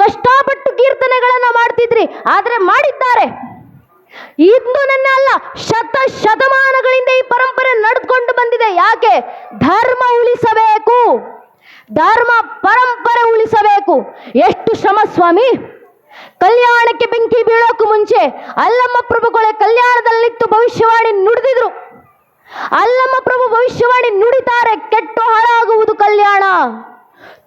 ಕಷ್ಟಪಟ್ಟು ಕೀರ್ತನೆಗಳನ್ನು ಮಾಡ್ತಿದ್ರಿ, ಆದರೆ ಮಾಡಿದ್ದಾರೆ. ಇಂದು ನನ್ನ ಅಲ್ಲ, ಶತ ಶತಮಾನಗಳಿಂದ ಈ ಪರಂಪರೆ ನಡೆದುಕೊಂಡು ಬಂದಿದೆ. ಯಾಕೆ? ಧರ್ಮ ಉಳಿಸಬೇಕು. ಧರ್ಮ ಪರಂಪರೆ ಉಳಿಸಬೇಕು. ಎಷ್ಟು ಶ್ರಮ ಸ್ವಾಮಿ. ಕಲ್ಯಾಣಕ್ಕೆ ಬೆಂಕಿ ಬೀಳೋಕು ಮುಂಚೆ ಅಲ್ಲಮ್ಮ ಪ್ರಭುಗಳೇ ಕಲ್ಯಾಣದಲ್ಲಿತ್ತು, ಭವಿಷ್ಯವಾಣಿ ನುಡಿದಿದ್ರು. ಅಲ್ಲಮ್ಮ ಪ್ರಭು ಭವಿಷ್ಯವಾಣಿ ನುಡಿತಾರೆ, ಕೆಟ್ಟು ಹಾಳಾಗುವುದು ಕಲ್ಯಾಣ.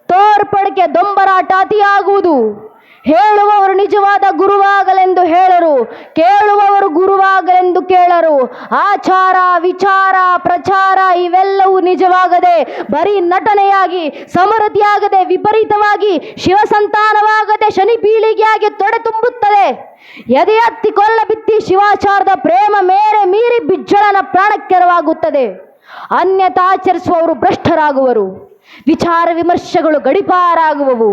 ತೋರ್ಪಡಿಕೆ ದೊಂಬರಾಟ ಅತಿಯಾಗುವುದು ಹೇಳುವವರು ನಿಜವಾದ ಗುರುವಾಗಲೆಂದು ಹೇಳರು, ಕೇಳುವವರು ಗುರುವಾಗಲೆಂದು ಕೇಳರು. ಆಚಾರ, ವಿಚಾರ, ಪ್ರಚಾರ ಇವೆಲ್ಲವೂ ನಿಜವಾಗದೆ, ಬರೀ ನಟನೆಯಾಗಿ, ಸಮೃದ್ಧಿಯಾಗದೆ, ವಿಪರೀತವಾಗಿ, ಶಿವಸಂತಾನವಾಗದೆ ಶನಿ ಪೀಳಿಗೆಯಾಗಿ ತೊಡೆ ತುಂಬುತ್ತದೆ. ಎದೆ ಹತ್ತಿ ಕೊಲ್ಲ ಬಿತ್ತಿ ಶಿವಾಚಾರದ ಪ್ರೇಮ ಮೇರೆ ಮೀರಿ ಬಿಜ್ಜಳನ ಪ್ರಾಣಕ್ಕೆರವಾಗುತ್ತದೆ. ಅನ್ಯತಾಚರಿಸುವವರು ಭ್ರಷ್ಟರಾಗುವರು. ವಿಚಾರ ವಿಮರ್ಶೆಗಳು ಗಡಿಪಾರಾಗುವವು.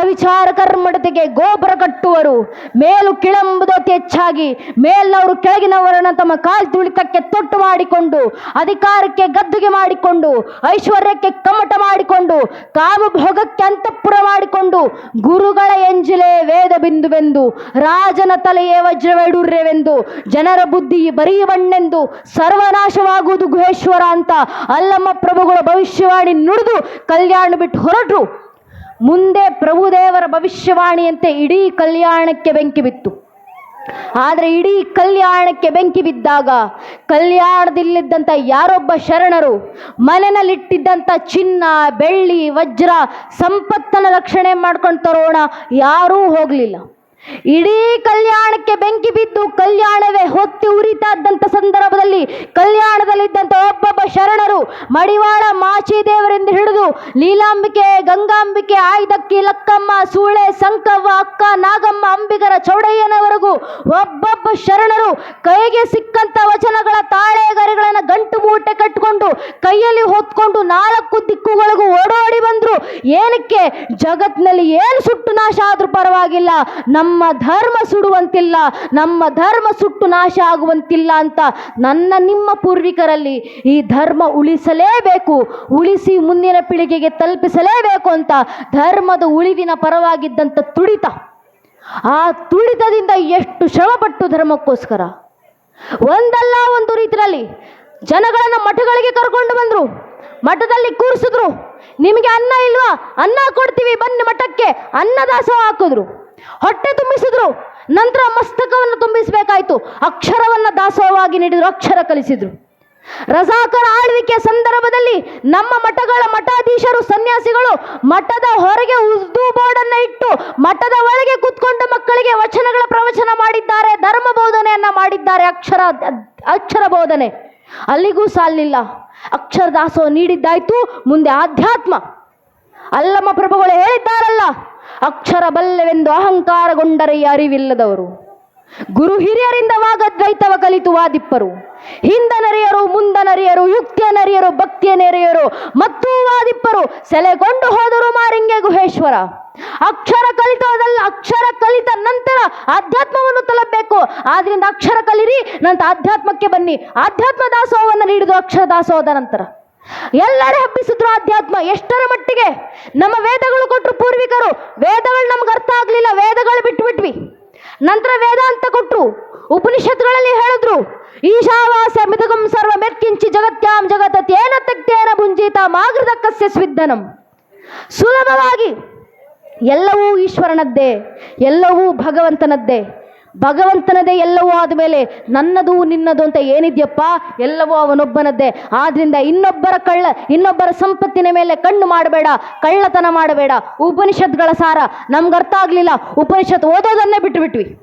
ಅವಿಚಾರ ಕರ್ಮಡತೆಗೆ ಗೋಪುರ ಕಟ್ಟುವರು. ಮೇಲು ಕಿಳಂಬುದು ಅತಿ ಹೆಚ್ಚಾಗಿ ಮೇಲ್ನವರು ಕೆಳಗಿನವರನ್ನು ತಮ್ಮ ಕಾಲ್ ತುಳಿತಕ್ಕೆ ತೊಟ್ಟು ಮಾಡಿಕೊಂಡು, ಅಧಿಕಾರಕ್ಕೆ ಗದ್ದುಗೆ ಮಾಡಿಕೊಂಡು, ಐಶ್ವರ್ಯಕ್ಕೆ ಕಮಟ ಮಾಡಿಕೊಂಡು ಕಾಮಭೋಗಕ್ಕೆ ಅಂತಃಪುರ ಮಾಡಿಕೊಂಡು, ಗುರುಗಳ ಎಂಜಿಲೆ ವೇದ ಬಿಂದುವೆಂದು, ರಾಜನ ತಲೆಯೇ ವಜ್ರವೈಡೂರ್ಯವೆಂದು ಜನರ ಬುದ್ಧಿ ಬರೀ ಬಣ್ಣೆಂದು ಸರ್ವನಾಶವಾಗುವುದು ಗುಹೇಶ್ವರ ಅಂತ ಅಲ್ಲಮ್ಮ ಪ್ರಭುಗಳ ಭವಿಷ್ಯವಾಣಿ ನುಡಿದು ಕಲ್ಯಾಣ ಬಿಟ್ಟು ಹೊರಟರು. ಮುಂದೆ ಪ್ರಭುದೇವರ ಭವಿಷ್ಯವಾಣಿಯಂತೆ ಇಡೀ ಕಲ್ಯಾಣಕ್ಕೆ ಬೆಂಕಿ ಬಿತ್ತು. ಆದರೆ ಇಡೀ ಕಲ್ಯಾಣಕ್ಕೆ ಬೆಂಕಿ ಬಿದ್ದಾಗ ಕಲ್ಯಾಣದಲ್ಲಿದ್ದಂಥ ಯಾರೊಬ್ಬ ಶರಣರು, ಮನೆಯಲ್ಲಿಟ್ಟಿದ್ದಂಥ ಚಿನ್ನ, ಬೆಳ್ಳಿ, ವಜ್ರ, ಸಂಪತ್ತನ್ನು ರಕ್ಷಣೆ ಮಾಡ್ಕೊಂಡು ತರೋಣ, ಯಾರೂ ಹೋಗಲಿಲ್ಲ. ಇಡೀ ಕಲ್ಯಾಣಕ್ಕೆ ಬೆಂಕಿ ಬಿದ್ದು ಕಲ್ಯಾಣವೇ ಹೊತ್ತಿ ಉರಿತಾದಂತ ಸಂದರ್ಭದಲ್ಲಿ ಕಲ್ಯಾಣದಲ್ಲಿದ್ದಂಥ ಒಬ್ಬೊಬ್ಬ ಶರಣರು ಮಡಿವಾಳ ಮಾಚಿ ದೇವರಿಂದ ಹಿಡಿದು ಲೀಲಾಂಬಿಕೆ, ಗಂಗಾಂಬಿಕೆ ಆಯ್ದಕ್ಕಿ ಲಕ್ಕಮ್ಮ, ಸೂಳೆ, ಸಂಕವ್ವ, ಅಕ್ಕ, ನಾಗಮ್ಮ, ಅಂಬಿಗರ, ಚೌಡಯ್ಯನವರೆಗೂ ಒಬ್ಬೊಬ್ಬ ಶರಣರು ಕೈಗೆ ಸಿಕ್ಕಂತ ವಚನಗಳ ತಾಳೆಗರಿಗಳನ್ನು ಗಂಟು ಮೂಟೆ ಕಟ್ಟಿಕೊಂಡು ಕೈಯಲ್ಲಿ ಹೊತ್ಕೊಂಡು ನಾಲ್ಕು ದಿಕ್ಕುಗಳಿಗೂ ಓಡೋಡಿ ಬಂದ್ರು. ಏನಕ್ಕೆ? ಜಗತ್ನಲ್ಲಿ ಏನು ಸುಟ್ಟು ನಾಶ ಆದ್ರೂ ಪರವಾಗಿಲ್ಲ. ನಮ್ಮ ಧರ್ಮ ಸುಡುವಂತಿಲ್ಲ, ನಮ್ಮ ಧರ್ಮ ಸುಟ್ಟು ನಾಶ ಆಗುವಂತಿಲ್ಲ ಅಂತ ನನ್ನ ನಿಮ್ಮ ಪೂರ್ವಿಕರಲ್ಲಿ ಈ ಧರ್ಮ ಉಳಿಸಲೇಬೇಕು, ಉಳಿಸಿ ಮುಂದಿನ ಪೀಳಿಗೆಗೆ ತಲುಪಿಸಲೇಬೇಕು ಅಂತ ಧರ್ಮದ ಉಳಿವಿನ ಪರವಾಗಿದ್ದಂಥ ತುಡಿತ. ಆ ತುಡಿತದಿಂದ ಎಷ್ಟು ಶ್ರಮಪಟ್ಟು ಧರ್ಮಕ್ಕೋಸ್ಕರ? ಒಂದಲ್ಲ ಒಂದು ರೀತಿಯಲ್ಲಿ ಜನಗಳನ್ನು ಮಠಗಳಿಗೆ ಕರ್ಕೊಂಡು ಬಂದ್ರು, ಮಠದಲ್ಲಿ ಕೂರಿಸಿದ್ರು, ನಿಮಗೆ ಅನ್ನ ಇಲ್ವಾ? ಅನ್ನ ಕೊಡ್ತೀವಿ, ಬನ್ನಿ ಮಠಕ್ಕೆ ಅನ್ನದಾಸ ಹಾಕಿದ್ರು. ಹೊಟ್ಟೆ ತುಂಬಿಸಿದ್ರು. ನಂತರ ಮಸ್ತಕವನ್ನು ತುಂಬಿಸಬೇಕಾಯ್ತು. ಅಕ್ಷರವನ್ನು ದಾಸೋಹವಾಗಿ ನೀಡಿದ್ರು, ಅಕ್ಷರ ಕಲಿಸಿದ್ರು. ರಜಾಕರ ಆಳ್ವಿಕೆ ಸಂದರ್ಭದಲ್ಲಿ ನಮ್ಮ ಮಠಗಳ ಮಠಾಧೀಶರು, ಸನ್ಯಾಸಿಗಳು ಮಠದ ಹೊರಗೆ ಉರ್ದು ಬೋರ್ಡನ್ನು ಇಟ್ಟು ಮಠದ ಒಳಗೆ ಕೂತ್ಕೊಂಡು ಮಕ್ಕಳಿಗೆ ವಚನಗಳ ಪ್ರವಚನ ಮಾಡಿದ್ದಾರೆ, ಧರ್ಮ ಬೋಧನೆಯನ್ನ ಮಾಡಿದ್ದಾರೆ, ಅಕ್ಷರ ಅಕ್ಷರ ಬೋಧನೆ. ಅಲ್ಲಿಗೂ ಸಾಲಿಲ್ಲ. ಅಕ್ಷರ ದಾಸೋಹ ನೀಡಿದ್ದಾಯ್ತು, ಮುಂದೆ ಆಧ್ಯಾತ್ಮ. ಅಲ್ಲಮ್ಮ ಪ್ರಭುಗಳು ಹೇಳಿದ್ದಾರಲ್ಲ ಅಕ್ಷರ ಬಲ್ಲೆವೆಂದು ಅಹಂಕಾರಗೊಂಡರೆ ಅರಿವಿಲ್ಲದವರು ಗುರು ಹಿರಿಯರಿಂದ ವಾಗದ್ವೈತವ ಕಲಿತು ವಾದಿಪ್ಪರು. ಹಿಂದನರಿಯರು ಮುಂದನರಿಯರು ಯುಕ್ತಿಯ ನರಿಯರು ಭಕ್ತಿಯ ನೆರೆಯರು ಮತ್ತು ವಾದಿಪ್ಪರು. ಸೆಲೆಗೊಂಡು ಹೋದರು ಮಾರಿಂಗೆ ಗುಹೇಶ್ವರ. ಅಕ್ಷರ ಕಲಿತೋದಲ್ಲ ಅಕ್ಷರ ಕಲಿತ ನಂತರ ಆಧ್ಯಾತ್ಮವನ್ನು ತಲುಪಬೇಕು. ಆದ್ರಿಂದ ಅಕ್ಷರ ಕಲಿರಿ, ನಂತರ ಆಧ್ಯಾತ್ಮಕ್ಕೆ ಬನ್ನಿ. ಆಧ್ಯಾತ್ಮ ದಾಸೋಹವನ್ನು ನೀಡಿದು ಅಕ್ಷರ ದಾಸೋಹದ ನಂತರ. ಎಲ್ಲರೂ ಹಬ್ಬಿಸಿದ್ರು ಆಧ್ಯಾತ್ಮ, ಎಷ್ಟರ ಮಟ್ಟಿಗೆ? ನಮ್ಮ ವೇದಗಳು ಕೊಟ್ಟರು ಪೂರ್ವಿಕರು. ವೇದಗಳು ನಮ್ಗೆ ಅರ್ಥ ಆಗಲಿಲ್ಲ, ವೇದಗಳು ಬಿಟ್ಬಿಟ್ವಿ. ನಂತರ ವೇದಾಂತ ಕೊಟ್ಟರು ಉಪನಿಷತ್ಗಳಲ್ಲಿ ಹೇಳಿದ್ರು, ಈಶಾವಾಸ ಮಿದುಗಂ ಸರ್ವ ಮೆತ್ಕಿಂಚಿ ಜಗತ್ಯಾಂ ಜಗತ್ತೇನ ತಕ್ತೇನ ಭುಂಜಿತ ಕಸ್ಯ ಸ್ವಿದ್ದನಂ. ಸುಲಭವಾಗಿ ಎಲ್ಲವೂ ಈಶ್ವರನದ್ದೇ, ಎಲ್ಲವೂ ಭಗವಂತನದ್ದೇ. ಭಗವಂತನದೇ ಎಲ್ಲವೂ ಆದಮೇಲೆ ನನ್ನದು ನಿನ್ನದು ಅಂತ ಏನಿದೆಯಪ್ಪ? ಎಲ್ಲವೂ ಅವನೊಬ್ಬನದ್ದೇ. ಆದ್ರಿಂದ ಇನ್ನೊಬ್ಬರ ಕಳ್ಳ, ಇನ್ನೊಬ್ಬರ ಸಂಪತ್ತಿನ ಮೇಲೆ ಕಣ್ಣು ಮಾಡಬೇಡ, ಕಳ್ಳತನ ಮಾಡಬೇಡ. ಉಪನಿಷತ್ಗಳ ಸಾರ ನಮ್ಗೆ ಅರ್ಥ ಆಗಲಿಲ್ಲ. ಉಪನಿಷತ್ ಓದೋದನ್ನೇ ಬಿಟ್ಟುಬಿಟ್ವಿ.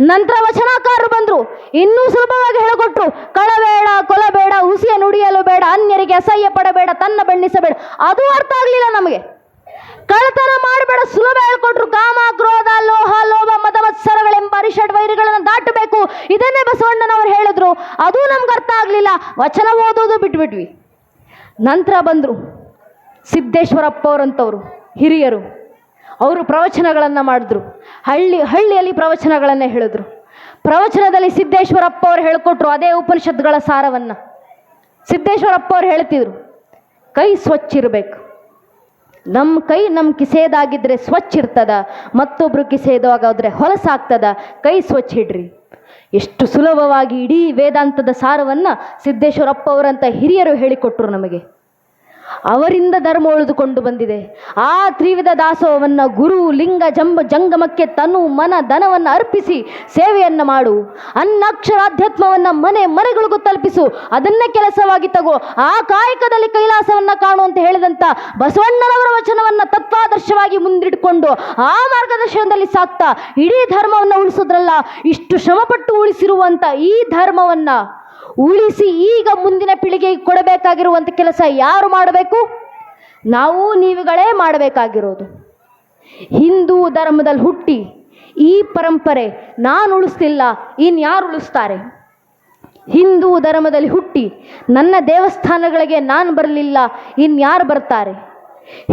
ನಂತರ ವಚನಕಾರರು ಬಂದರು. ಇನ್ನೂ ಸುಲಭವಾಗಿ ಹೇಳಿಕೊಟ್ರು. ಕಳಬೇಡ, ಕೊಲಬೇಡ ಹುಸಿಯ ನುಡಿಯಲು ಬೇಡ, ಅನ್ಯರಿಗೆ ಅಸಹ್ಯ ಪಡಬೇಡ, ತನ್ನ ಬಣ್ಣಿಸಬೇಡ. ಅದು ಅರ್ಥ ಆಗಲಿಲ್ಲ ನಮಗೆ. ಕಳ್ಳತನ ಮಾಡಬೇಡ, ಸುಲಭ ಹೇಳ್ಕೊಟ್ರು ಕಾಮ, ಕ್ರೋಧ, ಲೋಹ, ಲೋಭ, ಮದ ಮತ್ಸರಗಳೆಂಬ ಅರಿಷಡ್ ವೈರಿಗಳನ್ನು ದಾಟಬೇಕು. ಇದನ್ನೇ ಬಸವಣ್ಣನವರು ಹೇಳಿದ್ರು. ಅದು ನಮ್ಗೆ ಅರ್ಥ ಆಗಲಿಲ್ಲ. ವಚನ ಓದೋದು ಬಿಟ್ಬಿಟ್ವಿ. ನಂತರ ಬಂದರು ಸಿದ್ದೇಶ್ವರಪ್ಪ ಅವರಂಥವ್ರು ಹಿರಿಯರು. ಅವರು ಪ್ರವಚನಗಳನ್ನು ಮಾಡಿದ್ರು. ಹಳ್ಳಿ, ಹಳ್ಳಿಯಲ್ಲಿ ಪ್ರವಚನಗಳನ್ನೇ ಹೇಳಿದ್ರು. ಪ್ರವಚನದಲ್ಲಿ ಸಿದ್ದೇಶ್ವರಪ್ಪ ಅವರು ಹೇಳ್ಕೊಟ್ರು ಅದೇ ಉಪನಿಷತ್ಗಳ ಸಾರವನ್ನು. ಸಿದ್ದೇಶ್ವರಪ್ಪ ಅವ್ರು ಹೇಳ್ತಿದ್ರು, ಕೈ ಸ್ವಚ್ಛ ಇರಬೇಕು. ನಮ್ಮ ಕೈ ನಮ್ಮ ಕಿಸೆದಾಗಿದ್ರೆ ಸ್ವಚ್ಛ ಇರ್ತದ, ಮತ್ತೊಬ್ರು ಕಿಸೆದಾಗಾದ್ರೆ ಹೊಲಸಾಗ್ತದ ಕೈ ಸ್ವಚ್ಛ ಇಡ್ರಿ. ಎಷ್ಟು ಸುಲಭವಾಗಿ ಇಡೀ ವೇದಾಂತದ ಸಾರವನ್ನು ಸಿದ್ದೇಶ್ವರಪ್ಪ ಅವರಂಥ ಹಿರಿಯರು ಹೇಳಿಕೊಟ್ರು ನಮಗೆ. ಅವರಿಂದ ಧರ್ಮ ಉಳಿದುಕೊಂಡು ಬಂದಿದೆ. ಆ ತ್ರಿವಿಧ ದಾಸೋಹವನ್ನು ಗುರು, ಲಿಂಗ, ಜಂಬ, ಜಂಗಮಕ್ಕೆ ತನು ಮನ, ಧನವನ್ನು ಅರ್ಪಿಸಿ ಸೇವೆಯನ್ನು ಮಾಡು. ಅನ್ನಕ್ಷರಾಧ್ಯಾತ್ಮವನ್ನು ಮನೆ ಮನೆಗಳಿಗೂ ತಲುಪಿಸು. ಅದನ್ನೇ ಕೆಲಸವಾಗಿ ತಗೋ. ಆ ಕಾಯಕದಲ್ಲಿ ಕೈಲಾಸವನ್ನು ಕಾಣು ಅಂತ ಹೇಳಿದಂಥ ಬಸವಣ್ಣನವರ ವಚನವನ್ನು ತತ್ವಾದರ್ಶವಾಗಿ ಮುಂದಿಟ್ಕೊಂಡು ಆ ಮಾರ್ಗದರ್ಶನದಲ್ಲಿ ಸಾಕ್ತಾ ಇಡೀ ಧರ್ಮವನ್ನು ಉಳಿಸೋದ್ರಲ್ಲ, ಇಷ್ಟು ಶ್ರಮಪಟ್ಟು ಉಳಿಸಿರುವಂಥ ಈ ಧರ್ಮವನ್ನು ಉಳಿಸಿ ಈಗ ಮುಂದಿನ ಪೀಳಿಗೆಗೆ ಕೊಡಬೇಕಾಗಿರುವಂಥ ಕೆಲಸ ಯಾರು ಮಾಡಬೇಕು? ನಾವು ನೀವುಗಳೇ ಮಾಡಬೇಕಾಗಿರೋದು. ಹಿಂದೂ ಧರ್ಮದಲ್ಲಿ ಹುಟ್ಟಿ ಈ ಪರಂಪರೆ ನಾನು ಉಳಿಸ್ತಿಲ್ಲ ಇನ್ಯಾರು ಉಳಿಸ್ತಾರೆ? ಹಿಂದೂ ಧರ್ಮದಲ್ಲಿ ಹುಟ್ಟಿ ನನ್ನ ದೇವಸ್ಥಾನಗಳಿಗೆ ನಾನು ಬರಲಿಲ್ಲ, ಇನ್ಯಾರು ಬರ್ತಾರೆ?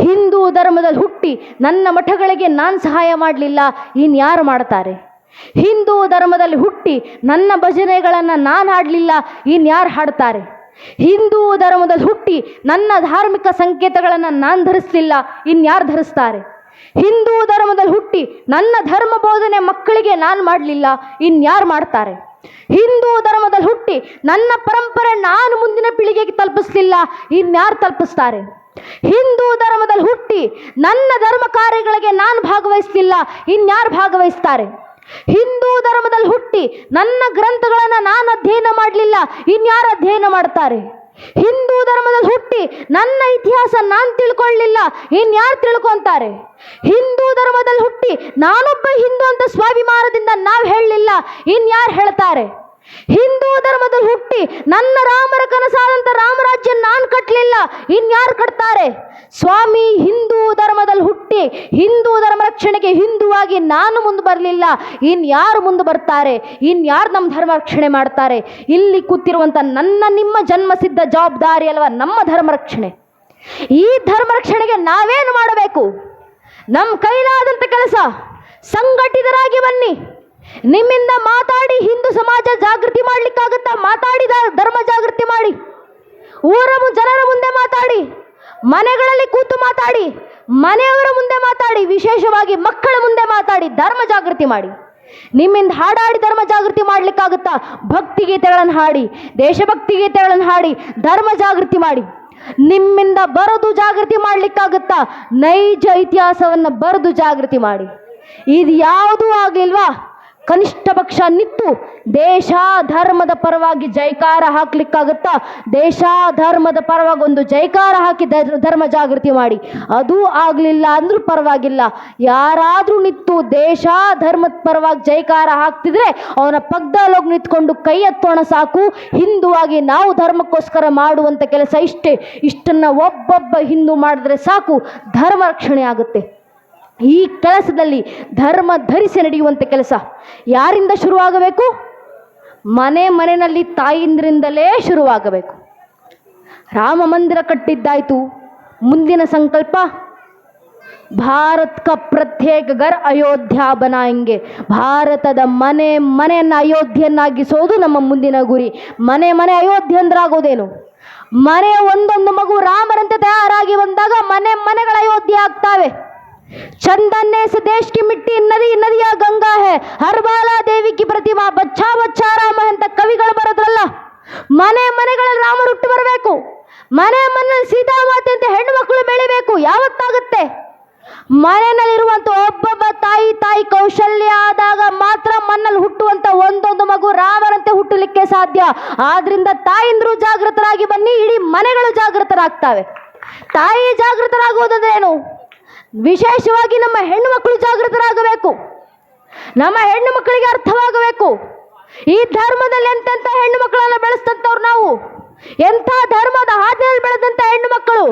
ಹಿಂದೂ ಧರ್ಮದಲ್ಲಿ ಹುಟ್ಟಿ ನನ್ನ ಮಠಗಳಿಗೆ ನಾನು ಸಹಾಯ ಮಾಡಲಿಲ್ಲ, ಇನ್ಯಾರು ಮಾಡ್ತಾರೆ? ಹಿಂದೂ ಧರ್ಮದಲ್ಲಿ ಹುಟ್ಟಿ ನನ್ನ ಭಜನೆಗಳನ್ನು ನಾನು ಹಾಡಲಿಲ್ಲ ಇನ್ಯಾರು ಹಾಡ್ತಾರೆ? ಹಿಂದೂ ಧರ್ಮದಲ್ಲಿ ಹುಟ್ಟಿ ನನ್ನ ಧಾರ್ಮಿಕ ಸಂಕೇತಗಳನ್ನು ನಾನು ಧರಿಸಲಿಲ್ಲ ಇನ್ಯಾರು ಧರಿಸ್ತಾರೆ? ಹಿಂದೂ ಧರ್ಮದಲ್ಲಿ ಹುಟ್ಟಿ ನನ್ನ ಧರ್ಮ ಬೋಧನೆ ಮಕ್ಕಳಿಗೆ ನಾನು ಮಾಡಲಿಲ್ಲ ಇನ್ಯಾರು ಮಾಡ್ತಾರೆ? ಹಿಂದೂ ಧರ್ಮದಲ್ಲಿ ಹುಟ್ಟಿ ನನ್ನ ಪರಂಪರೆ ನಾನು ಮುಂದಿನ ಪೀಳಿಗೆಗೆ ತಲುಪಿಸ್ಲಿಲ್ಲ ಇನ್ಯಾರು ತಲುಪಿಸ್ತಾರೆ? ಹಿಂದೂ ಧರ್ಮದಲ್ಲಿ ಹುಟ್ಟಿ ನನ್ನ ಧರ್ಮ ಕಾರ್ಯಗಳಿಗೆ ನಾನು ಭಾಗವಹಿಸಲಿಲ್ಲ ಇನ್ಯಾರು ಭಾಗವಹಿಸ್ತಾರೆ? ಹಿಂದೂ ಧರ್ಮದಲ್ಲಿ ಹುಟ್ಟಿ ನನ್ನ ಗ್ರಂಥಗಳನ್ನು ನಾನು ಅಧ್ಯಯನ ಮಾಡಲಿಲ್ಲ, ಇನ್ಯಾರು ಅಧ್ಯಯನ ಮಾಡ್ತಾರೆ? ಹಿಂದೂ ಧರ್ಮದಲ್ಲಿ ಹುಟ್ಟಿ ನನ್ನ ಇತಿಹಾಸ ನಾನು ತಿಳ್ಕೊಳ್ಳಿಲ್ಲ, ಇನ್ಯಾರು ತಿಳ್ಕೊಂತಾರೆ? ಹಿಂದೂ ಧರ್ಮದಲ್ಲಿ ಹುಟ್ಟಿ ನಾನೊಬ್ಬ ಹಿಂದೂ ಅಂತ ಸ್ವಾಭಿಮಾನದಿಂದ ನಾವು ಹೇಳಲಿಲ್ಲ, ಇನ್ಯಾರು ಹೇಳ್ತಾರೆ? ಹಿಂದೂ ಧರ್ಮದಲ್ಲಿ ಹುಟ್ಟಿ ನನ್ನ ರಾಮರ ಕನಸಾದಂಥ ರಾಮರಾಜ್ಯ ನಾನು ಕಟ್ಟಲಿಲ್ಲ ಇನ್ಯಾರು ಕಟ್ತಾರೆ? ಸ್ವಾಮಿ ಹಿಂದೂ ಧರ್ಮದಲ್ಲಿ ಹುಟ್ಟಿ ಹಿಂದೂ ಧರ್ಮ ರಕ್ಷಣೆಗೆ ಹಿಂದೂವಾಗಿ ನಾನು ಮುಂದೆ ಬರಲಿಲ್ಲ. ಇನ್ಯಾರು ಮುಂದೆ ಬರ್ತಾರೆ? ಇನ್ಯಾರು ನಮ್ಮ ಧರ್ಮ ರಕ್ಷಣೆ ಮಾಡ್ತಾರೆ? ಇಲ್ಲಿ ಕೂತಿರುವಂಥ ನನ್ನ ನಿಮ್ಮ ಜನ್ಮಸಿದ್ಧ ಜವಾಬ್ದಾರಿ ಅಲ್ವಾ? ನಮ್ಮ ಧರ್ಮ ರಕ್ಷಣೆ. ಈ ಧರ್ಮ ರಕ್ಷಣೆಗೆ ನಾವೇನು ಮಾಡಬೇಕು? ನಮ್ಮ ಕೈಲಾದಂಥ ಕೆಲಸ, ಸಂಘಟಿತರಾಗಿ ಬನ್ನಿ. ನಿಮ್ಮಿಂದ ಮಾತಾಡಿ ಹಿಂದೂ ಸಮಾಜ ಜಾಗೃತಿ ಮಾಡ್ಲಿಕ್ಕಾಗುತ್ತಾ? ಮಾತಾಡಿದ ಧರ್ಮ ಜಾಗೃತಿ ಮಾಡಿ. ಊರ ಜನರ ಮುಂದೆ ಮಾತಾಡಿ. ಮನೆಗಳಲ್ಲಿ ಕೂತು ಮಾತಾಡಿ. ಮನೆಯವರ ಮುಂದೆ ಮಾತಾಡಿ. ವಿಶೇಷವಾಗಿ ಮಕ್ಕಳ ಮುಂದೆ ಮಾತಾಡಿ. ಧರ್ಮ ಜಾಗೃತಿ ಮಾಡಿ. ನಿಮ್ಮಿಂದ ಹಾಡಾಡಿ ಧರ್ಮ ಜಾಗೃತಿ ಮಾಡ್ಲಿಕ್ಕಾಗುತ್ತಾ? ಭಕ್ತಿ ಗೀತೆಗಳನ್ನು ಹಾಡಿ ದೇಶಭಕ್ತಿ ಗೀತೆಗಳನ್ನು ಹಾಡಿ, ಧರ್ಮ ಜಾಗೃತಿ ಮಾಡಿ. ನಿಮ್ಮಿಂದ ಬರೆದು ಜಾಗೃತಿ ಮಾಡ್ಲಿಕ್ಕಾಗುತ್ತಾ? ನೈಜ ಇತಿಹಾಸವನ್ನು ಬರೆದು ಜಾಗೃತಿ ಮಾಡಿ. ಇದು ಯಾವುದೂ ಆಗಲಿಲ್ವಾ? ಕನಿಷ್ಠ ಪಕ್ಷ ನಿತ್ತು ದೇಶ ಧರ್ಮದ ಪರವಾಗಿ ಜೈಕಾರ ಹಾಕ್ಲಿಕ್ಕಾಗುತ್ತಾ? ದೇಶ ಧರ್ಮದ ಪರವಾಗಿ ಒಂದು ಜೈಕಾರ ಹಾಕಿ ಧರ್- ಧರ್ಮ ಜಾಗೃತಿ ಮಾಡಿ. ಅದು ಆಗಲಿಲ್ಲ ಅಂದ್ರೂ ಪರವಾಗಿಲ್ಲ. ಯಾರಾದರೂ ನಿತ್ತು ದೇಶ ಧರ್ಮದ ಪರವಾಗಿ ಜೈಕಾರ ಹಾಕ್ತಿದ್ರೆ ಅವನ ಪಕ್ಕದಲ್ಲಿ ಹೋಗಿ ನಿಂತ್ಕೊಂಡು ಕೈ ಎತ್ತೋಣ ಸಾಕು. ಹಿಂದುವಾಗಿ ನಾವು ಧರ್ಮಕ್ಕೋಸ್ಕರ ಮಾಡುವಂಥ ಕೆಲಸ ಇಷ್ಟೇ. ಇಷ್ಟನ್ನು ಒಬ್ಬೊಬ್ಬ ಹಿಂದೂ ಮಾಡಿದ್ರೆ ಸಾಕು. ಧರ್ಮ ರಕ್ಷಣೆ ಆಗುತ್ತೆ. ಈ ಕೆಲಸದಲ್ಲಿ ಧರ್ಮ ಧರಿಸಿ ನಡೆಯುವಂಥ ಕೆಲಸ ಯಾರಿಂದ ಶುರುವಾಗಬೇಕು? ಮನೆ ಮನೆಯಲ್ಲಿ ತಾಯಿಂದ್ರಿಂದಲೇ ಶುರುವಾಗಬೇಕು. ರಾಮ ಮಂದಿರ ಕಟ್ಟಿದ್ದಾಯಿತು. ಮುಂದಿನ ಸಂಕಲ್ಪ ಭಾರತ್ಕ ಕ ಪ್ರತ್ಯೇಕ ಗರ್ ಅಯೋಧ್ಯ ಬನಾಯಂಗೆ ಭಾರತದ ಮನೆ ಮನೆಯನ್ನು ಅಯೋಧ್ಯೆಯನ್ನಾಗಿಸೋದು ನಮ್ಮ ಮುಂದಿನ ಗುರಿ. ಮನೆ ಮನೆ ಅಯೋಧ್ಯೆ ಅಂದ್ರಾಗೋದೇನು? ಮನೆ ಒಂದೊಂದು ಮಗು ರಾಮರಂತೆ ತಯಾರಾಗಿ ಬಂದಾಗ ಮನೆ ಮನೆಗಳ ಅಯೋಧ್ಯೆ ಆಗ್ತಾವೆ. ಚಂದನ್ನೇ से देश की मिट्टी नदी नदिया ಗಂಗಾ है ಹರ್ಬಾಲಾ ದೇವಿ ಕಿ ಪ್ರತಿಮಾ ಬಚ್ಚಾ ಬಚ್ಚಾ ರಾಮ ಅಂತ ಕವಿಗಳು ಬರೋದ್ರಲ್ಲ ಮನೆ ಮನೆಗಳಲ್ಲಿ ರಾಮರು ಹುಟ್ಟು ಬರಬೇಕು ಮನೆ ಮನೆಯಲ್ಲಿ ಸೀತಾಮಾತೆ ಅಂತ ಹೆಣ್ಣು ಮಕ್ಕಳು ಬೆಳಿಬೇಕು ಯಾವತ್ತಾಗುತ್ತೆ ಮನೆಯಲ್ಲಿರುವಂಥ ಒಬ್ಬೊಬ್ಬ ತಾಯಿ ತಾಯಿ ಕೌಶಲ್ಯ ಆದಾಗ ಮಾತ್ರ ಮಣ್ಣಲ್ಲಿ ಹುಟ್ಟುವಂಥ ಒಂದೊಂದು ಮಗು ರಾಮರಂತೆ ಹುಟ್ಟಲಿಕ್ಕೆ ಸಾಧ್ಯ ಆದ್ರಿಂದ ತಾಯಿಂದ್ರು ಜಾಗೃತರಾಗಿ ಬನ್ನಿ ಇಡೀ ಮನೆಗಳು ಜಾಗೃತರಾಗ್ತವೆ ತಾಯಿ ಜಾಗೃತರಾಗುವುದಂದ್ರೇನು ವಿಶೇಷವಾಗಿ ನಮ್ಮ ಹೆಣ್ಣು ಮಕ್ಕಳು ಜಾಗೃತರಾಗಬೇಕು. ನಮ್ಮ ಹೆಣ್ಣು ಮಕ್ಕಳಿಗೆ ಅರ್ಥವಾಗಬೇಕು. ಈ ಧರ್ಮದಲ್ಲಿ ಎಂತೆಂಥ ಹೆಣ್ಣು ಮಕ್ಕಳನ್ನು ಬೆಳೆಸ್ತಂಥವ್ರು ನಾವು? ಎಂಥ ಧರ್ಮದ ಹಾದಿಯಲ್ಲಿ ಬೆಳೆದಂಥ ಹೆಣ್ಣು ಮಕ್ಕಳು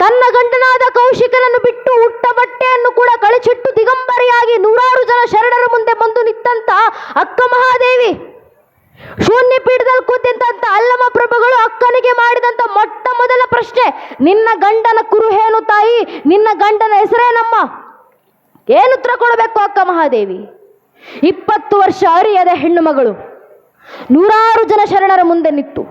ತನ್ನ ಗಂಡನಾದ ಕೌಶಿಕನನ್ನು ಬಿಟ್ಟು ಉಟ್ಟ ಬಟ್ಟೆಯನ್ನು ಕೂಡ ಕಳಚಿಟ್ಟು ದಿಗಂಬರಿಯಾಗಿ ನೂರಾರು ಜನ ಶರಣರ ಮುಂದೆ ಬಂದು ನಿಂತಂತ ಅಕ್ಕ ಮಹಾದೇವಿ. ಶೂನ್ಯ ಪೀಠದಲ್ಲಿ ಕೂತಿದ್ದಂತ ಅಲ್ಲಮ ಪ್ರಭುಗಳು ಅಕ್ಕನಿಗೆ ಮಾಡಿದಂತ ಮೊಟ್ಟ ಮೊದಲ ಪ್ರಶ್ನೆ, ನಿನ್ನ ಗಂಡನ ಕುರುಹೇನು ತಾಯಿ, ನಿನ್ನ ಗಂಡನ ಹೆಸರೇನಮ್ಮ? ಏನು ಉತ್ತರ ಕೊಡಬೇಕು ಅಕ್ಕ ಮಹಾದೇವಿ? ಇಪ್ಪತ್ತು ವರ್ಷ ಅರಿಯದ ಹೆಣ್ಣು ಮಗಳು ನೂರಾರು ಜನ ಶರಣರ ಮುಂದೆ ನಿಂತು.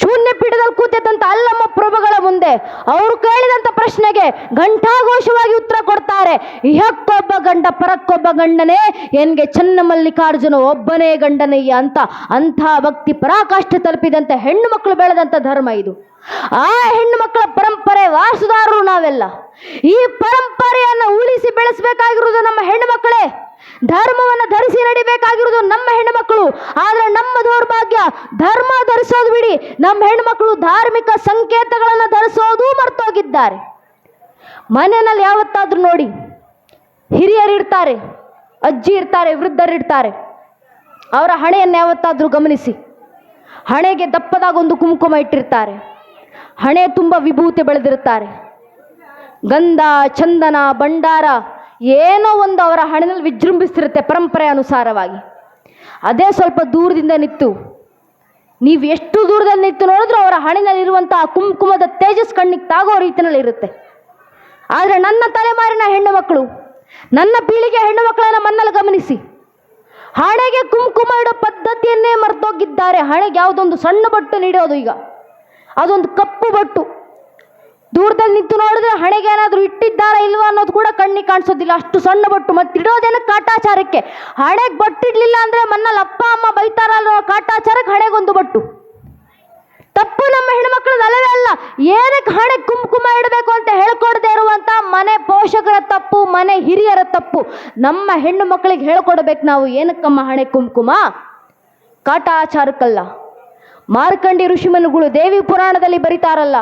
ಶೂನ್ಯ ಪೀಠದಲ್ಲಿ ಕೂತಿದ್ದಂತ ಅಲ್ಲಮ್ಮ ಪ್ರಭುಗಳ ಮುಂದೆ ಅವರು ಕೇಳಿದಂತ ಪ್ರಶ್ನೆಗೆ ಘಂಟಾಘೋಷವಾಗಿ ಉತ್ತರ ಕೊಡ್ತಾರೆ. ಇಹಕ್ಕೊಬ್ಬ ಗಂಡ ಪರಕ್ಕೊಬ್ಬ ಗಂಡನೇ, ಎನ್ಗೆ ಚನ್ನ ಮಲ್ಲಿಕಾರ್ಜುನ ಒಬ್ಬನೇ ಗಂಡನಯ್ಯ ಅಂತ ಅಂಥ ಭಕ್ತಿ ಪರಾಕಾಷ್ಠೆ ತಲುಪಿದಂತೆ ಹೆಣ್ಣು ಮಕ್ಕಳು ಬೆಳೆದಂತ ಧರ್ಮ ಇದು. ಆ ಹೆಣ್ಣು ಮಕ್ಕಳ ಪರಂಪರೆ ವಾರಸುದಾರರು ನಾವೆಲ್ಲ. ಈ ಪರಂಪರೆಯನ್ನು ಉಳಿಸಿ ಬೆಳೆಸಬೇಕಾಗಿರುವುದು ನಮ್ಮ ಹೆಣ್ಣು ಮಕ್ಕಳೇ. ಧರ್ಮವನ್ನು ಧರಿಸಿ ನಡಿಬೇಕಾಗಿರೋದು ನಮ್ಮ ಹೆಣ್ಣುಮಕ್ಕಳು. ಆದ್ರೆ ನಮ್ಮ ದೌರ್ಭಾಗ್ಯ ಧರ್ಮ ಧರಿಸೋದು ಬಿಡಿ. ನಮ್ಮ ಹೆಣ್ಣುಮಕ್ಕಳು ಧಾರ್ಮಿಕ ಸಂಕೇತಗಳನ್ನು ಧರಿಸೋದು ಮರ್ತೋಗಿದ್ದಾರೆ. ಮನೆಯಲ್ಲಿ ಯಾವತ್ತಾದ್ರೂ ನೋಡಿ, ಹಿರಿಯರು ಇರ್ತಾರೆ, ಅಜ್ಜಿ ಇರ್ತಾರೆ ವೃದ್ಧರಿರ್ತಾರೆ ಅವರ ಹಣೆಯನ್ನು ಯಾವತ್ತಾದರೂ ಗಮನಿಸಿ. ಹಣೆಗೆ ದಪ್ಪದಾಗ ಒಂದು ಕುಂಕುಮ ಇಟ್ಟಿರ್ತಾರೆ. ಹಣೆ ತುಂಬ ವಿಭೂತಿ ಬೆಳೆದಿರುತ್ತಾರೆ. ಗಂಧ, ಚಂದನ, ಭಂಡಾರ ಏನೋ ಒಂದು ಅವರ ಹಣೆಯಲ್ಲಿ ವಿಜೃಂಭಿಸ್ತಿರುತ್ತೆ ಪರಂಪರೆ ಅನುಸಾರವಾಗಿ. ಅದೇ ಸ್ವಲ್ಪ ದೂರದಿಂದ ನಿಂತು. ನೀವು ಎಷ್ಟು ದೂರದಲ್ಲಿ ನಿಂತು ನೋಡಿದ್ರೂ ಅವರ ಹಣೆಯಲ್ಲಿರುವಂಥ ಆ ಕುಂಕುಮದ ತೇಜಸ್ ಕಣ್ಣಿಗೆ ತಾಗೋ ರೀತಿಯಲ್ಲಿ ಇರುತ್ತೆ. ಆದರೆ ನನ್ನ ತಲೆಮಾರಿನ ಹೆಣ್ಣು ಮಕ್ಕಳು, ನನ್ನ ಪೀಳಿಗೆ ಹೆಣ್ಣು ಮಕ್ಕಳನ್ನು ಮನ್ನಲ್ಲಿ ಗಮನಿಸಿ. ಹಣೆಗೆ ಕುಂಕುಮ ಇಡೋ ಪದ್ಧತಿಯನ್ನೇ ಮರೆತೋಗಿದ್ದಾರೆ. ಹಣೆಗೆ ಯಾವುದೊಂದು ಸಣ್ಣ ಬಟ್ಟು ನೀಡೋದು ಈಗ. ಅದೊಂದು ಕಪ್ಪು ಬಟ್ಟು. ದೂರದಲ್ಲಿ ನಿಂತು ನೋಡಿದ್ರೆ ಹಣೆಗೆ ಏನಾದರೂ ಇಟ್ಟಿದ್ದಾರಾ ಇಲ್ವಾ ಅನ್ನೋದು ಕೂಡ ಕಣ್ಣಿಗೆ ಕಾಣಿಸೋದಿಲ್ಲ. ಅಷ್ಟು ಸಣ್ಣ ಬಟ್ಟು ಮತ್ತೆ ಇಡೋದೇನು ಕಾಟಾಚಾರಕ್ಕೆ? ಹಣೆಗೆ ಬಟ್ಟಿಡ್ಲಿಲ್ಲ ಅಂದ್ರೆ ಮನ್ನಲ್ಲಿ ಅಪ್ಪ, ಅಮ್ಮ ಬೈತಾರಲ್ಲ ಕಾಟಾಚಾರಕ್ಕೆ ಹಣೆಗೊಂದು ಬಟ್ಟು? ತಪ್ಪು ನಮ್ಮ ಹೆಣ್ಮಕ್ಳದ್ದು ಅಲ್ಲವೇ ಅಲ್ಲ. ಏನಕ್ಕೆ ಹಣೆ ಕುಂಕುಮ ಇಡಬೇಕು ಅಂತ ಹೇಳ್ಕೊಡದೆ ಇರುವಂತ ಮನೆ ಪೋಷಕರ ತಪ್ಪು, ಮನೆ ಹಿರಿಯರ ತಪ್ಪು. ನಮ್ಮ ಹೆಣ್ಣು ಮಕ್ಕಳಿಗೆ ಹೇಳ್ಕೊಡ್ಬೇಕು ನಾವು. ಏನಕ್ಕಮ್ಮ ಹಣೆ ಕುಂಕುಮ? ಕಾಟಾಚಾರಕ್ಕಲ್ಲ. ಮಾರ್ಕಂಡಿ ಋಷಿಮನುಗಳು ದೇವಿ ಪುರಾಣದಲ್ಲಿ ಬರೀತಾರಲ್ಲ.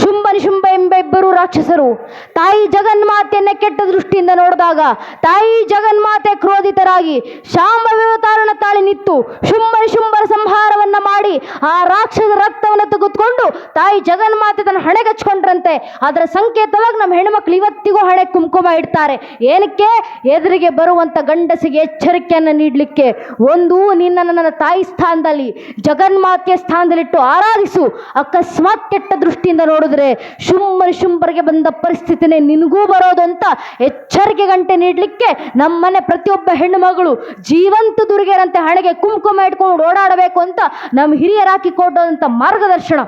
ಶುಂಭ ನಿಶುಂಭ ಎಂಬ ಇಬ್ಬರು ರಾಕ್ಷಸರು. ತಾಯಿ ಜಗನ್ಮಾತೆಯನ್ನು ಕೆಟ್ಟ ದೃಷ್ಟಿಯಿಂದ ನೋಡಿದಾಗ ತಾಯಿ ಜಗನ್ಮಾತೆ ಕ್ರೋಧಿತರಾಗಿ ಶಾಂಭವ್ಯವತಾರಣ ತಾಳಿ ನಿತ್ತು ಶುಂಭ ಶುಂಭರ ಸಂಹಾರವನ್ನ ಮಾಡಿ ಆ ರಾಕ್ಷಸ ರಕ್ತವನ್ನು ತೆಗೆದುಕೊಂಡು ತಾಯಿ ಜಗನ್ಮಾತೆ ತನ್ನ ಹಣೆಗಚ್ಕೊಂಡ್ರಂತೆ ಅದರ ಸಂಕೇತವಾಗಿ ನಮ್ಮ ಹೆಣ್ಮಕ್ಳು ಇವತ್ತಿಗೂ ಹಣೆ ಕುಂಕುಮ ಇಡ್ತಾರೆ. ಏನಕ್ಕೆ? ಎದುರಿಗೆ ಬರುವಂತ ಗಂಡಸಿಗೆ ಎಚ್ಚರಿಕೆಯನ್ನು ನೀಡಲಿಕ್ಕೆ. ಒಂದು ನಿನ್ನ ನನ್ನ ತಾಯಿ ಸ್ಥಾನದಲ್ಲಿ, ಜಗನ್ಮಾತೆಯ ಸ್ಥಾನದಲ್ಲಿಟ್ಟು ಆರಾಧಿಸು. ಅಕಸ್ಮಾತ್ ಕೆಟ್ಟ ದೃಷ್ಟಿಯಿಂದ ನೋಡಿದ್ರೆ ಶುಂಭರ್ ಶುಂಬರ್ಗೆ ಬಂದ ಪರಿಸ್ಥಿತಿನೇ ನಿನಗೂ ಬರೋದು ಅಂತ ಎಚ್ಚರಿಕೆ ಗಂಟೆ ನೀಡಲಿಕ್ಕೆ ನಮ್ಮನೆ ಪ್ರತಿಯೊಬ್ಬ ಹೆಣ್ಣು ಮಗಳು ಜೀವಂತ ದುರ್ಗೆರಂತೆ ಹಣೆಗೆ ಕುಂಕುಮ ಇಟ್ಕೊಂಡು ಓಡಾಡಬೇಕು ಅಂತ ನಮ್ಮ ಹಿರಿಯರು ಹಾಕಿ ಕೊಟ್ಟಂಥ ಮಾರ್ಗದರ್ಶನ.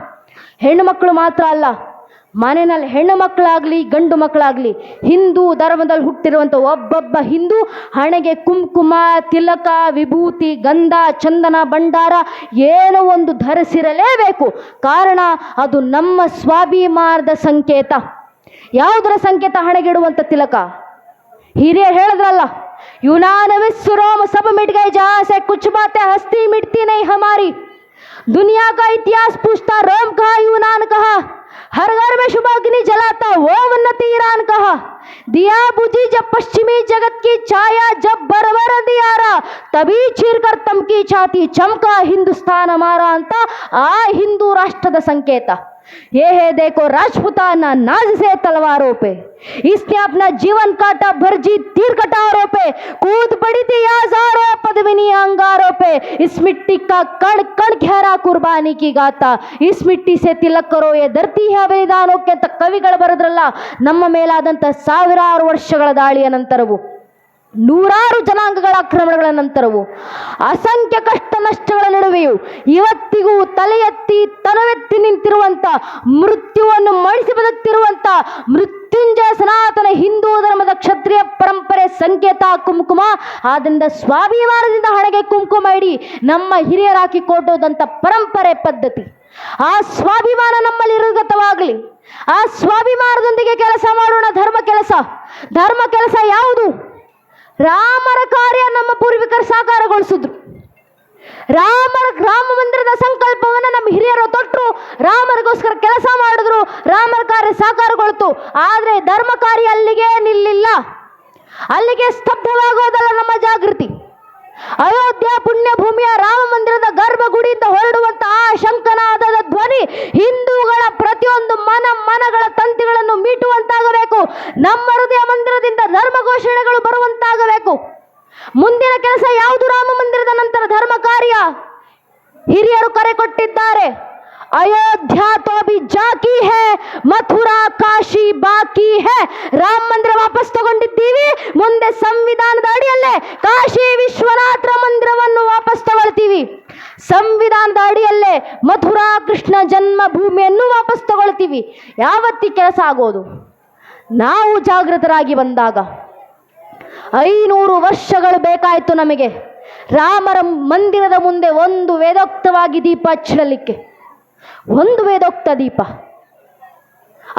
ಹೆಣ್ಣು ಮಕ್ಕಳು ಮಾತ್ರ ಅಲ್ಲ ಮನೆಯಲ್ಲಿ ಹೆಣ್ಣು ಮಕ್ಕಳಾಗಲಿ, ಗಂಡು ಮಕ್ಕಳಾಗಲಿ, ಹಿಂದೂ ಧರ್ಮದಲ್ಲಿ ಹುಟ್ಟಿರುವಂಥ ಒಬ್ಬೊಬ್ಬ ಹಿಂದೂ ಹಣೆಗೆ ಕುಂಕುಮ, ತಿಲಕ, ವಿಭೂತಿ, ಗಂಧ, ಚಂದನ, ಭಂಡಾರ ಏನೋ ಒಂದು ಧರಿಸಿರಲೇಬೇಕು. ಕಾರಣ ಅದು ನಮ್ಮ ಸ್ವಾಭಿಮಾನದ ಸಂಕೇತ. ಯಾವುದರ ಸಂಕೇತ ಹಣೆಗಿಡುವಂಥ ತಿಲಕ? ಹಿರಿಯರು ಹೇಳಿದ್ರಲ್ಲ ಯುನಾನವಿಸ್ ರೋಮ ಸಬ ಮಿಟ್ ಜಾಸೆ ಕುಚ್ ಬಾತೆ ಹಸ್ತಿ ಮಿಟ್ತಿ ನೈ ಹಮಾರಿ ದುನಿಯಾ ಕಾ ಇತಿಹಾಸ ಪೂಜ್ತಾ ರೋಮ್ ಕಹಾ ಯುನಾನ್ ಕಹಾ हर घर में शुभ अग्नि जलाता वो उन्नति ईरान कहा। दिया बुझी जब पश्चिमी जगत की छाया, जब बरबर दियारा तभी चीर कर तमकी छाती। चमका हिंदुस्तान हमारा अंत। आ हिंदू राष्ट्र द संकेत। ये है देखो राजपुताना नाज से तलवारों पे इसने अपना जीवन काटा भर जी तीर कटारों पे कूद पड़ी थी हजारों पदमिनी अंगारों पे इस मिट्टी का कण कण खेरा कुर्बानी की गाता इस मिट्टी से तिलक करो ये धरती है ಬಲಿದಾನೋಕ್ಕೆ ಅಂತ कवि ಬರೆದ್ರಲ್ಲ ನಮ್ಮ ಮೇಲಾದಂತ ಸಾವಿರಾರು ವರ್ಷಗಳ ದಾಳಿಯ ನಂತರವು ನೂರಾರು ಜನಾಂಗಗಳ ಆಕ್ರಮಣಗಳ ನಂತರವು, ಅಸಂಖ್ಯ ಕಷ್ಟ ನಷ್ಟಗಳ ನಡುವೆಯೂ ಇವತ್ತಿಗೂ ತಲೆ ಎತ್ತಿ ತನವೆತ್ತಿ ನಿಂತಿರುವಂತ, ಮೃತ್ಯುವನ್ನು ಮಣಿಸಿ ಬದುಕ್ತಿರುವಂತ, ಮೃತ್ಯುಂಜಯ ಸನಾತನ ಹಿಂದೂ ಧರ್ಮದ ಕ್ಷತ್ರಿಯ ಪರಂಪರೆ ಸಂಕೇತ ಕುಂಕುಮ ಆದ್ದರಿಂದ ಸ್ವಾಭಿಮಾನದಿಂದ ಹಣೆಗೆ ಕುಂಕುಮ ಇಡಿ ನಮ್ಮ ಹಿರಿಯರಾಕಿ ಕೊಟ್ಟೋದಂಥ ಪರಂಪರೆ ಪದ್ಧತಿ. ಆ ಸ್ವಾಭಿಮಾನ ನಮ್ಮಲ್ಲಿ ಇರುಗತವಾಗಲಿ, ಆ ಸ್ವಾಭಿಮಾನದೊಂದಿಗೆ ಕೆಲಸ ಮಾಡೋಣ, ಧರ್ಮ ಕೆಲಸ. ಧರ್ಮ ಕೆಲಸ ಯಾವುದು? ರಾಮರ ಕಾರ್ಯ ನಮ್ಮ ಪೂರ್ವಿಕರು ಸಾಕಾರಗೊಳಿಸಿದ್ರು. ರಾಮರ ರಾಮ ಮಂದಿರದ ಸಂಕಲ್ಪವನ್ನು ನಮ್ಮ ಹಿರಿಯರು ತೊಟ್ಟರು ರಾಮರಿಗೋಸ್ಕರ ಕೆಲಸ ಮಾಡಿದ್ರು, ರಾಮರ ಕಾರ್ಯ ಸಾಕಾರಗೊಳ್ತು. ಆದರೆ ಧರ್ಮ ಕಾರ್ಯ ಅಲ್ಲಿಗೆ ನಿಲ್ಲಿಲ್ಲ. ಅಲ್ಲಿಗೆ ಸ್ತಬ್ಧವಾಗೋದಲ್ಲ ನಮ್ಮ ಜಾಗೃತಿ. ಅಯೋಧ್ಯ ಪುಣ್ಯ ಭೂಮಿಯ ರಾಮ ಮಂದಿರದ ಗರ್ಭಗುಡಿಯಿಂದ ಹೊರಡುವಂತ ಆ ಶಂಕನಾದದ ಧ್ವನಿ ಹಿಂದೂಗಳ ಪ್ರತಿಯೊಂದು ಮನ ಮನಗಳ ತಂತಿಗಳನ್ನು ಮೀಟುವಂತಾಗಬೇಕು. ನಮ್ಮ ಹೃದಯ ಮಂದಿರದಿಂದ ಧರ್ಮ ಘೋಷಣೆಗಳು ಬರುವಂತಾಗಬೇಕು. ಮುಂದಿನ ಕೆಲಸ ಯಾವುದು ರಾಮ ಮಂದಿರದ ನಂತರ ಧರ್ಮ ಕಾರ್ಯ ಹಿರಿಯರು ಕರೆ ಕೊಟ್ಟಿದ್ದಾರೆ. अयोध्या तो अभी जाकी है ಮಥುರಾ ಕಾಶಿ ಬಾಕಿ ಹೇ. ರಾಮ ಮಂದಿರ ವಾಪಸ್ ತಗೊಂಡಿದ್ದೀವಿ, ಮುಂದೆ ಸಂವಿಧಾನದ ಅಡಿಯಲ್ಲೇ ಕಾಶಿ ವಿಶ್ವನಾಥರ ಮಂದಿರವನ್ನು ವಾಪಸ್ ತಗೊಳ್ತೀವಿ. ಸಂವಿಧಾನದ ಅಡಿಯಲ್ಲೇ ಮಥುರಾ ಕೃಷ್ಣ ಜನ್ಮಭೂಮಿಯನ್ನು ವಾಪಸ್ ತಗೊಳ್ತೀವಿ. ಯಾವತ್ತಿ ಕೆಲಸ ಆಗೋದು? ನಾವು ಜಾಗೃತರಾಗಿ ಬಂದಾಗ ಐನೂರು ವರ್ಷಗಳು ಬೇಕಾಯಿತು ನಮಗೆ. ರಾಮರ ಮಂದಿರದ ಮುಂದೆ ಒಂದು ವೇದೋಕ್ತವಾಗಿ ದೀಪ ಹಚ್ಚಲಿಕ್ಕೆ. ಒಂದು ವೇದೋಕ್ತ ದೀಪ.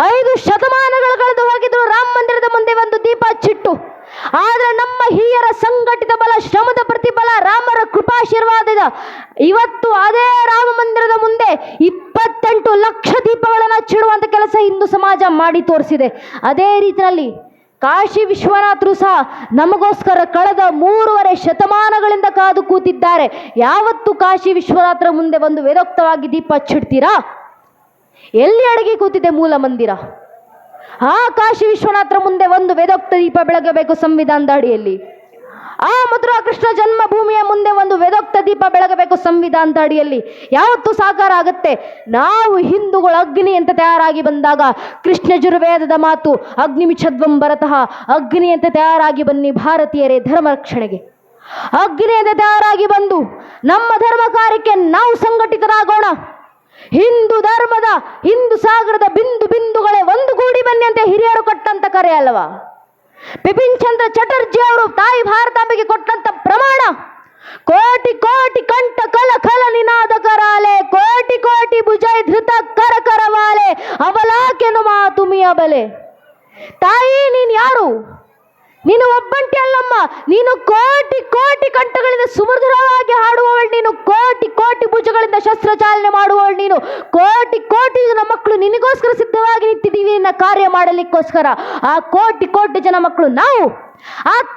ಐದು ಶತಮಾನಗಳು ಕಳೆದು ಹೋಗಿದ್ರು, ರಾಮ ಮಂದಿರದ ಮುಂದೆ ಒಂದು ದೀಪ ಚಿಟ್ಟು ಆದರೆ ನಮ್ಮ ಹಿರಿಯರ ಸಂಘಟಿತ ಬಲ, ಶ್ರಮದ ಪ್ರತಿಫಲ, ರಾಮರ ಕೃಪಾಶೀರ್ವಾದದ ಇವತ್ತು ಅದೇ ರಾಮ ಮಂದಿರದ ಮುಂದೆ ಇಪ್ಪತ್ತೆಂಟು ಲಕ್ಷ ದೀಪಗಳನ್ನು ಚಿಡುವಂತ ಕೆಲಸ ಹಿಂದೂ ಸಮಾಜ ಮಾಡಿ ತೋರಿಸಿದೆ. ಅದೇ ರೀತಿಯಲ್ಲಿ ಕಾಶಿ ವಿಶ್ವನಾಥರು ಸಹ ನಮಗೋಸ್ಕರ ಕಳೆದ ಮೂರುವರೆ ಶತಮಾನಗಳಿಂದ ಕಾದು ಕೂತಿದ್ದಾರೆ. ಯಾವತ್ತು ಕಾಶಿ ವಿಶ್ವನಾಥರ ಮುಂದೆ ಒಂದು ವೇದೋಕ್ತವಾಗಿ ದೀಪ ಹಚ್ಚಿಡ್ತೀರಾ? ಎಲ್ಲಿ ಅಡಗಿ ಕೂತಿದೆ ಮೂಲ ಮಂದಿರ? ಆ ಕಾಶಿ ವಿಶ್ವನಾಥರ ಮುಂದೆ ಒಂದು ವೇದೋಕ್ತ ದೀಪ ಬೆಳಗಬೇಕು ಸಂವಿಧಾನದ ಅಡಿಯಲ್ಲಿ. ಆ ಮಧುರಾ ಕೃಷ್ಣ ಜನ್ಮಭೂಮಿಯ ಮುಂದೆ ದೀಪ ಬೆಳಗಬೇಕು ಸಂವಿಧಾನದ ಅಡಿಯಲ್ಲಿ. ಯಾವತ್ತು ಸಾಕಾರ ಆಗುತ್ತೆ? ನಾವು ಹಿಂದೂಗಳು ಅಗ್ನಿ ಅಂತ ತಯಾರಾಗಿ ಬಂದಾಗ ಕೃಷ್ಣ ಜುರ್ವೇದದ ಮಾತು ಅಗ್ನಿಮಿಚ್ಛದ್ವಂ ಬರತಃ ಅಗ್ನಿ ಅಂತ ತಯಾರಾಗಿ ಬನ್ನಿ ಭಾರತೀಯರೇ ಧರ್ಮ ರಕ್ಷಣೆಗೆ. ಅಗ್ನಿ ಅಂತ ತಯಾರಾಗಿ ಬಂದು ನಮ್ಮ ಧರ್ಮ ಕಾರ್ಯಕ್ಕೆ ನಾವು ಸಂಘಟಿತರಾಗೋಣ. ಹಿಂದೂ ಧರ್ಮದ, ಹಿಂದೂ ಸಾಗರದ ಬಿಂದು ಬಿಂದುಗಳೇ ಒಂದು ಕೂಡಿ ಬನ್ನಿ ಅಂತ ಹಿರಿಯರು ಕೊಟ್ಟಂತ ಕರೆ ಅಲ್ವಾ? ಬಿಪಿನ್ ಚಂದ್ರ ಚಟರ್ಜಿ ಅವರು ತಾಯಿ ಭಾರತಾಂಬೆಗೆ ಕೊಟ್ಟಂತ ಪ್ರಮಾಣ. ಕೋಟಿ ಕೋಟಿ ಕಂಠ ಕಲ ಕಲ ನಿನಾದ ಕರಾಲೆ, ಕೋಟಿ ಕೋಟಿ ಭುಜೈ ಧೃತ ಕರ ಕರವಾಲೆ ಅವಲಾಕೆನು ಮಾತುಮಿಯ ಬಲೆ. ತಾಯಿ, ನೀನು ಯಾರು? ನೀನು ಒಬ್ಬಂಟಿ ಅಲ್ಲಮ್ಮ. ನೀನು ಕೋಟಿ ಕೋಟಿ ಕಂಠಗಳಿಂದ ಸುಮಧುರವಾಗಿ ಹಾಡುವವಳು ನೀನು. ಕೋಟಿ ಕೋಟಿ ಭುಜಗಳಿಂದ ಶಸ್ತ್ರಚಾಲನೆ ಮಾಡುವವಳು ನೀನು. ಕೋಟಿ ಕೋಟಿ ಜನ ಮಕ್ಕಳು ನಿನಗೋಸ್ಕರ ಸಿದ್ಧವಾಗಿ ನಿಂತಿದ್ದೀವಿ ಕಾರ್ಯ ಮಾಡಲಿಕ್ಕೋಸ್ಕರ. ಆ ಕೋಟಿ ಕೋಟಿ ಜನ ಮಕ್ಕಳು ನಾವು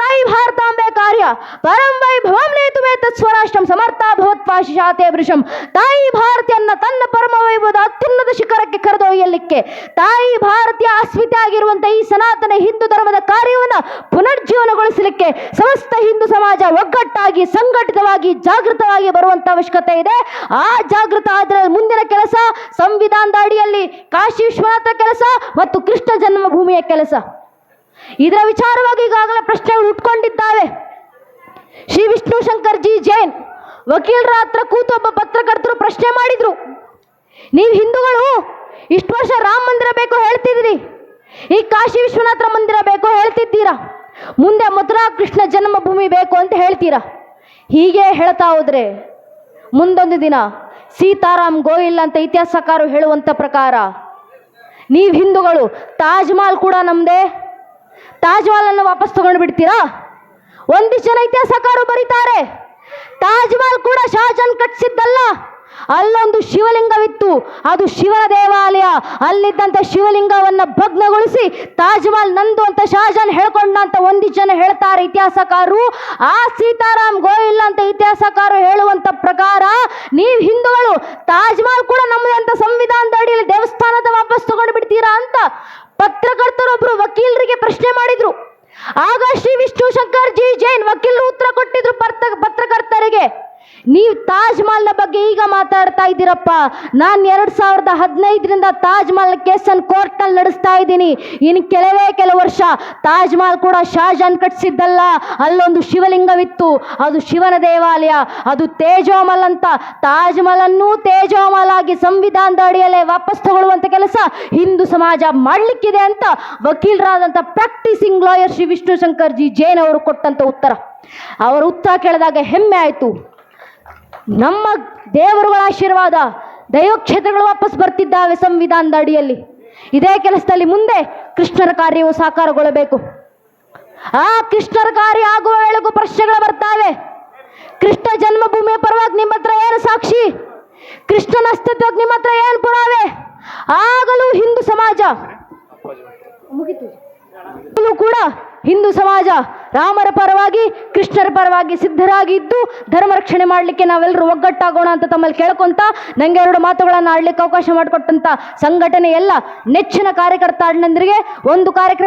ತಾಯಿ ಭಾರತಾಂಬೆ ಕಾರ್ಯ. ಪರಂ ವೈಭವಂ ನೇತು ಮೇ ಸ್ವರಾಷ್ಟ್ರಂ ಸಮರ್ಥ ಭವತ್ಪಾಶಿ ಶಾತೆ ವೃಷಂ. ತಾಯಿ ಭಾರತಿಯನ್ನ ತನ್ನ ಪರಮ ವೈಭವದ ಅತ್ಯುನ್ನತ ಶಿಖರಕ್ಕೆ ಕರೆದೊಯ್ಯಲಿಕ್ಕೆ ತಾಯಿ ಭಾರತೀಯ ಅಸ್ಮಿತೆ ಆಗಿರುವಂತ ಈ ಸನಾತನ ಹಿಂದೂ ಧರ್ಮದ ಕಾರ್ಯವನ್ನು ಪುನರ್ಜೀವನಗೊಳಿಸಲಿಕ್ಕೆ ಸಮಸ್ತ ಹಿಂದೂ ಸಮಾಜ ಒಗ್ಗಟ್ಟಾಗಿ, ಸಂಘಟಿತವಾಗಿ, ಜಾಗೃತವಾಗಿ ಬರುವಂತ ಅವಶ್ಯಕತೆ ಇದೆ. ಆ ಜಾಗೃತ ಆದರೆ ಮುಂದಿನ ಕೆಲಸ ಸಂವಿಧಾನದ ಅಡಿಯಲ್ಲಿ ಕಾಶಿ ವಿಶ್ವನಾಥ ಕೆಲಸ ಮತ್ತು ಕೃಷ್ಣ ಜನ್ಮಭೂಮಿಯ ಕೆಲಸ. ಇದರ ವಿಚಾರವಾಗಿ ಈಗಾಗಲೇ ಪ್ರಶ್ನೆಗಳು ಉಟ್ಕೊಂಡಿದ್ದಾವೆ. ಶ್ರೀ ವಿಷ್ಣು ಶಂಕರ್ ಜಿ ಜೈನ್ ವಕೀಲರ ಹತ್ರ ಕೂತು ಒಬ್ಬ ಪತ್ರಕರ್ತರು ಪ್ರಶ್ನೆ ಮಾಡಿದ್ರು. ನೀವು ಹಿಂದೂಗಳು, ಇಷ್ಟು ವರ್ಷ ರಾಮ ಮಂದಿರ ಬೇಕು ಹೇಳ್ತಿದ್ರಿ ಈ ಕಾಶಿ ವಿಶ್ವನಾಥ ಮಂದಿರ ಬೇಕು ಹೇಳ್ತಿದ್ದೀರಾ? ಮುಂದೆ ಮಥುರಾ ಕೃಷ್ಣ ಜನ್ಮಭೂಮಿ ಬೇಕು ಅಂತ ಹೇಳ್ತೀರಾ? ಹೀಗೆ ಹೇಳ್ತಾ ಹೋದ್ರೆ, ಮುಂದೊಂದು ದಿನ ಸೀತಾರಾಮ್ ಗೋಯಿಲ್ ಅಂತ ಇತಿಹಾಸಕಾರರು ಹೇಳುವಂಥ ಪ್ರಕಾರ, ನೀವು ಹಿಂದೂಗಳು, ತಾಜ್ ಮಹಲ್ ಕೂಡ ನಮ್ಮದೇ ತಾಜ್ ಮಹಲ್ ಅನ್ನು ವಾಪಸ್ ತಗೊಂಡು ಬಿಡ್ತೀರಾ? ಒಂದಿಷ್ಟು ಜನ ಇತಿಹಾಸಕಾರರು ಬರೀತಾರೆ. ತಾಜ್ ಮಹಲ್ ಕೂಡ ಶಾಜನ್ ಕಟ್ಟಿಸಿದ್ದಲ್ಲ. ಅಲ್ಲೊಂದು ಶಿವಲಿಂಗವಿತ್ತು. ಅದು ಶಿವನ ದೇವಾಲಯ. ಅಲ್ಲಿದ್ದಂಥ ಶಿವಲಿಂಗವನ್ನು ಭಗ್ನಗೊಳಿಸಿ ತಾಜ್ ಮಹಲ್ ನಂದು ಅಂತ ಶಾಜನ್ ಹೇಳ್ಕೊಂಡ ಅಂತ ಒಂದಿಷ್ಟು ಜನ ಹೇಳ್ತಾರೆ ಇತಿಹಾಸಕಾರರು. ಆ ಸೀತಾರಾಮ್ ಗೋಯಿಲ್ ಅಂತ ಇತಿಹಾಸಕಾರರು ಹೇಳುವಂತ ಪ್ರಕಾರ ನೀವು ಹಿಂದೂಗಳು ತಾಜ್ ಮಹಲ್ ಕೂಡ ನಮ್ಮದೇ ಅಂತ ಸಂವಿಧಾನದ ಅಡಿಯಲ್ಲಿ ದೇವಸ್ಥಾನದ ವಾಪಸ್ ತಗೊಂಡು ಬಿಡ್ತೀರಾ ಅಂತ ಪತ್ರಕರ್ತರೊಬ್ರು ವಕೀಲರಿಗೆ ಪ್ರಶ್ನೆ ಮಾಡಿದ್ರು. ಆಗ ಶ್ರೀ ವಿಷ್ಣು ಶಂಕರ್ ಜಿ ಜೈನ್ ವಕೀಲರು ಉತ್ತರ ಕೊಟ್ಟಿದ್ರು ಪತ್ರ ಪತ್ರಕರ್ತರಿಗೆ. ನೀವು ತಾಜ್ ಮಹಲ್ನ ಬಗ್ಗೆ ಈಗ ಮಾತಾಡ್ತಾ ಇದ್ದೀರಪ್ಪ. ನಾನು ಎರಡು ಸಾವಿರದ ಹದಿನೈದರಿಂದ ತಾಜ್ ಮಹಲ್ ಕೇಸನ್ನು ಕೋರ್ಟ್ನಲ್ಲಿ ನಡೆಸ್ತಾ ಇದ್ದೀನಿ. ಇನ್ನು ಕೆಲವೇ ಕೆಲವು ವರ್ಷ ತಾಜ್ ಮಹಲ್ ಕೂಡ ಶಾಜಾನ್ ಕಟ್ಟಿಸಿದ್ದಲ್ಲ ಅಲ್ಲೊಂದು ಶಿವಲಿಂಗವಿತ್ತು. ಅದು ಶಿವನ ದೇವಾಲಯ. ಅದು ತೇಜೋಮಲ್ ಅಂತ. ತಾಜ್ ಮಹಲನ್ನು ತೇಜೋಮಲ್ ಆಗಿ ಸಂವಿಧಾನದ ಅಡಿಯಲ್ಲೇ ವಾಪಸ್ ತಗೊಳ್ಳುವಂಥ ಕೆಲಸ ಹಿಂದೂ ಸಮಾಜ ಮಾಡಲಿಕ್ಕಿದೆ ಅಂತ ವಕೀಲರಾದಂಥ ಪ್ರಾಕ್ಟೀಸಿಂಗ್ ಲಾಯರ್ ಶ್ರೀ ವಿಷ್ಣು ಶಂಕರ್ ಜಿ ಜೈನ್ ಅವರು ಕೊಟ್ಟಂಥ ಉತ್ತರ. ಅವರ ಉತ್ತರ ಕೇಳಿದಾಗ ಹೆಮ್ಮೆ ಆಯಿತು. ನಮ್ಮ ದೇವರುಗಳ ಆಶೀರ್ವಾದ, ದೈವಕ್ಷೇತ್ರಗಳು ವಾಪಸ್ ಬರ್ತಿದ್ದಾವೆ ಸಂವಿಧಾನದ ಅಡಿಯಲ್ಲಿ. ಇದೇ ಕೆಲಸದಲ್ಲಿ ಮುಂದೆ ಕೃಷ್ಣರ ಕಾರ್ಯವು ಸಾಕಾರಗೊಳ್ಳಬೇಕು. ಆ ಕೃಷ್ಣರ ಕಾರ್ಯ ಆಗುವ ವೇಳೆಗೂ ಪ್ರಶ್ನೆಗಳು ಬರ್ತಾವೆ. ಕೃಷ್ಣ ಜನ್ಮಭೂಮಿಯ ಪರವಾಗಿ ನಿಮ್ಮ ಹತ್ರ ಏನು ಸಾಕ್ಷಿ? ಕೃಷ್ಣನ ಅಸ್ತಿತ್ವಕ್ಕೆ ನಿಮ್ಮ ಹತ್ರ ಏನು ಪುರಾವೆ? ಆಗಲೂ ಹಿಂದೂ ಸಮಾಜ. ಮುಗಿತು. ಕೂಡ ಹಿಂದೂ ಸಮಾಜ ರಾಮರ ಪರವಾಗಿ, ಕೃಷ್ಣರ ಪರವಾಗಿ ಸಿದ್ಧರಾಗಿ ಇದ್ದು ಧರ್ಮ ರಕ್ಷಣೆ ಮಾಡಲಿಕ್ಕೆ ನಾವೆಲ್ಲರೂ ಒಗ್ಗಟ್ಟಾಗೋಣ ಅಂತ ತಮ್ಮಲ್ಲಿ ಕೇಳ್ಕೊಂತ ನಂಗೆ ಎರಡು ಮಾತುಗಳನ್ನು ಆಡ್ಲಿಕ್ಕೆ ಅವಕಾಶ ಮಾಡಿಕೊಟ್ಟಂತ ಸಂಘಟನೆ ಎಲ್ಲ ನೆಚ್ಚಿನ ಕಾರ್ಯಕರ್ತ ಅಣ್ಣಂದ್ರಿಗೆ ಒಂದು ಕಾರ್ಯಕ್ರಮ